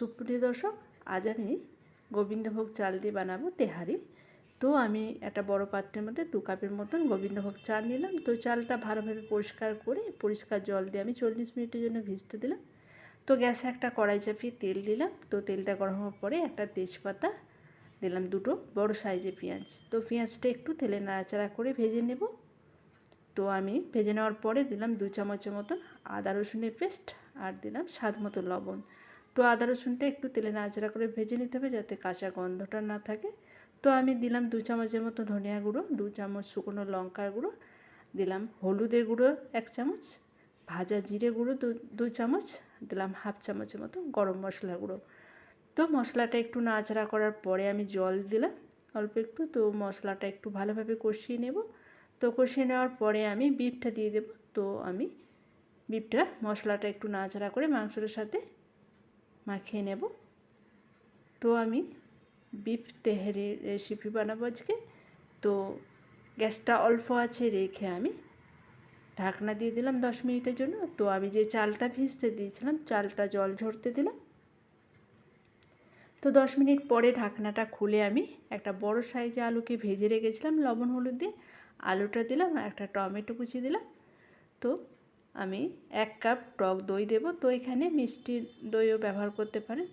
সুপ্রিয় দর্শক, আজ আমি গোবিন্দভোগ চাল দিয়ে বানাবো তেহারি। তো আমি একটা বড় পাত্রের মধ্যে দু কাপের মতন গোবিন্দভোগ চাল নিলাম। তো চালটা ভালোভাবে পরিষ্কার করে পরিষ্কার জল দিয়ে আমি চল্লিশ মিনিটের জন্য ভিজতে দিলাম। তো গ্যাসে একটা কড়াই চাপিয়ে তেল দিলাম। তো তেলটা গরম হওয়ার পরে একটা তেজপাতা দিলাম দুটো, বড় সাইজে পেঁয়াজ। তো পেঁয়াজটা একটু তেলে নাড়াচাড়া করে ভেজে নেব। তো আমি ভেজে নেওয়ার পরে দিলাম দু চামচের মতন আদা রসুনের পেস্ট আর দিলাম স্বাদ মতো লবণ। তো আদা রসুনটা একটু তেলে নাড়াচাড়া করে ভেজে নিতে হবে যাতে কাঁচা গন্ধটা না থাকে। তো আমি দিলাম দু চামচের মতো ধনিয়া গুঁড়ো, দু চামচ শুকনো লঙ্কার গুঁড়ো, দিলাম হলুদের গুঁড়ো এক চামচ, ভাজা জিরে গুঁড়ো দু দু চামচ, দিলাম হাফ চামচের মতো গরম মশলা গুঁড়ো। তো মশলাটা একটু নাড়াচাড়া করার পরে আমি জল দিলাম অল্প একটু, তো মশলাটা একটু ভালোভাবে কষিয়ে নেব। তো কষিয়ে নেওয়ার পরে আমি বিফটা দিয়ে দেব। তো আমি বিফটা মশলাটা একটু নাড়াচাড়া করে মাংসটার সাথে মাখিয়ে নেব। তো আমি বিফ তেহারি রেসিপি বানাবো আজকে। তো গ্যাসটা অল্প আছে রেখে আমি ঢাকনা দিয়ে দিলাম দশ মিনিটের জন্য। তো আমি যে চালটা ভিজতে দিয়েছিলাম, চালটা জল ঝরতে দিলাম। তো দশ মিনিট পরে ঢাকনাটা খুলে আমি একটা বড় সাইজে আলুকে ভেজে রেখেছিলাম, লবণ হলুদ দিয়ে। আলুটা দিলাম, একটা টমেটো কুচি দিলাম। তো আমি এক কাপ টক দই দেব। তো এখানে মিষ্টি দইও ব্যবহার করতে পারেন।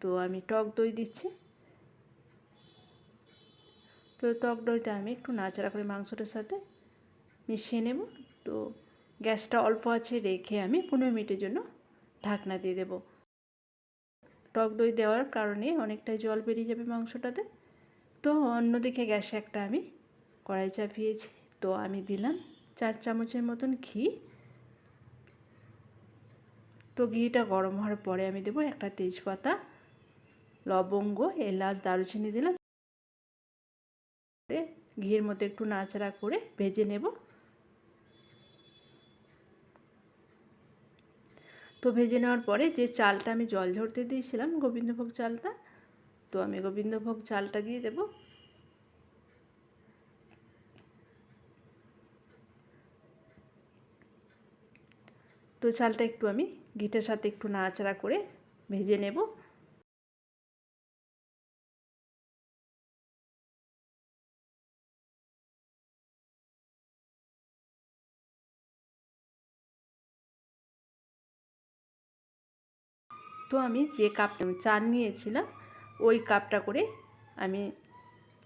তো আমি টক দই দিচ্ছি। তো টক দইটা আমি একটু নাচাড়া করে মাংসটার সাথে মিশিয়ে নেব। তো গ্যাসটা অল্প আছে রেখে আমি পনেরো মিনিটের জন্য ঢাকনা দিয়ে দেব। টক দই দেওয়ার কারণে অনেকটাই জল বেরিয়ে যাবে মাংসটাতে। তো অন্যদিকে গ্যাসে একটা আমি কড়াই চাপিয়েছি। তো আমি দিলাম চার চামচের মতন ঘি। তো ঘিটা গরম হওয়ার পরে আমি দেবো একটা তেজপাতা, লবঙ্গ, এলাচ, দারুচিনি দিলাম। ঘিয়ের মধ্যে একটু নাড়াচাড়া করে ভেজে নেব। তো ভেজে নেওয়ার পরে যে চালটা আমি জল ঝরতে দিয়েছিলাম গোবিন্দভোগ চালটা, তো আমি গোবিন্দভোগ চালটা দিয়ে দেব। তো চালটা একটু আমি ঘিটার সাথে একটু নাড়াচাড়া করে ভেজে নেব। তো আমি যে কাপ চার নিয়েছিলাম, ওই কাপটা করে আমি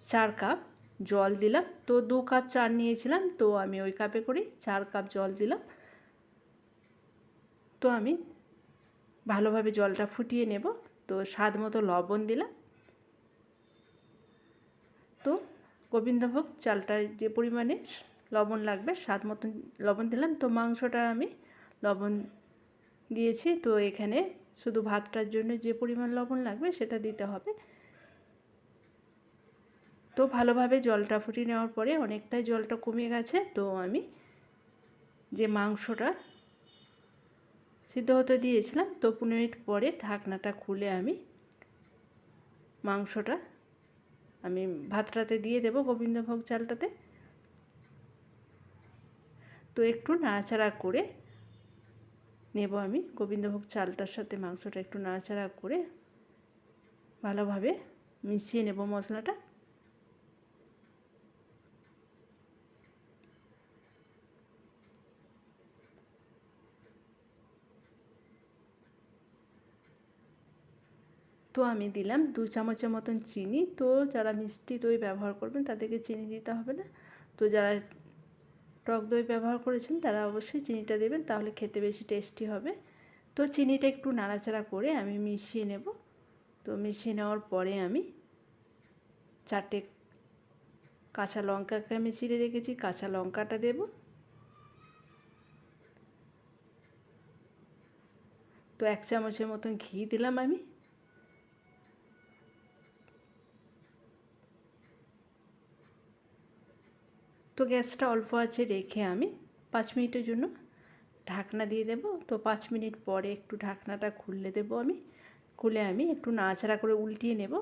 চার কাপ জল দিলাম। তো দু কাপ চার নিয়েছিলাম, তো আমি ওই কাপে করে চার কাপ জল দিলাম। তো আমি ভালোভাবে জলটা ফুটিয়ে নেব। তো স্বাদ মতো লবণ দিলাম। তো গোবিন্দভোগ চালটার যে পরিমাণে লবণ লাগবে, স্বাদ মতন লবণ দিলাম। তো মাংসটা আমি লবণ দিয়েছি। তো এখানে শুধু ভাতটার জন্য যে পরিমাণ লবণ লাগবে সেটা দিতে হবে। তো ভালোভাবে জলটা ফুটিয়ে নেওয়ার পরে অনেকটাই জলটা কমে গেছে। তো আমি যে মাংসটা সিদ্ধ হতে দিয়েছিলাম তো পনেরো মিনিট পরে ঢাকনাটা খুলে আমি মাংসটা আমি ভাতটাতে দিয়ে দেব গোবিন্দভোগ চালটাতে। তো একটু নাড়াচাড়া করে নেব আমি গোবিন্দভোগ চালটার সাথে মাংসটা একটু নাড়াচাড়া করে ভালোভাবে মিশিয়ে নেব মশলাটা। তো আমি দিলাম দু চামচের মতন চিনি। তো যারা মিষ্টি দই ব্যবহার করবেন তাদেরকে চিনি দিতে হবে না। তো যারা টক দই ব্যবহার করেছেন তারা অবশ্যই চিনিটা দেবেন, তাহলে খেতে বেশি টেস্টি হবে। তো চিনিটা একটু নাড়াচাড়া করে আমি মিশিয়ে নেব। তো মিশিয়ে নেওয়ার পরে আমি চারটে কাঁচা লঙ্কাকে আমি চিড়ে রেখেছি, কাঁচা লঙ্কাটা দেব। তো এক চামচের মতন ঘি দিলাম আমি। তো গ্যাসটা অল্প আছে রেখে আমি পাঁচ মিনিটের জন্য ঢাকনা দিয়ে দেব। তো পাঁচ মিনিট পরে একটু ঢাকনাটা খুললে দেব আমি। খুলে আমি একটু নাড়াচাড়া করে উল্টিয়ে নেব।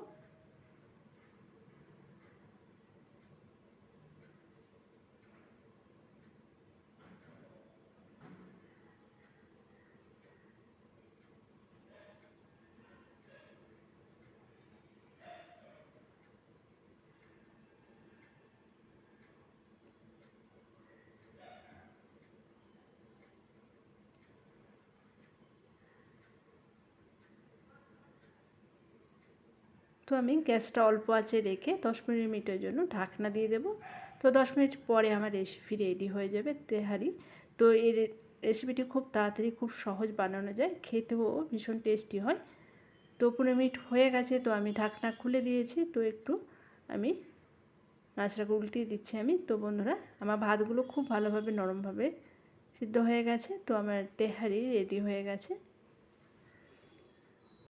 তো আমি গ্যাসটা অল্প আছে রেখে দশ মিনিটের জন্য ঢাকনা দিয়ে দেবো। তো দশ মিনিট পরে আমার রেসিপি রেডি হয়ে যাবে তেহারি। তো এই রেসিপিটি খুব তাড়াতাড়ি, খুব সহজ বানানো যায়, খেতেও ভীষণ টেস্টি হয়। তো পনেরো মিনিট হয়ে গেছে, তো আমি ঢাকনা খুলে দিয়েছি। তো একটু আমি নাচড়াকে উল্টিয়ে দিচ্ছি আমি। তো বন্ধুরা, আমার ভাতগুলো খুব ভালোভাবে নরমভাবে সিদ্ধ হয়ে গেছে। তো আমার তেহারি রেডি হয়ে গেছে।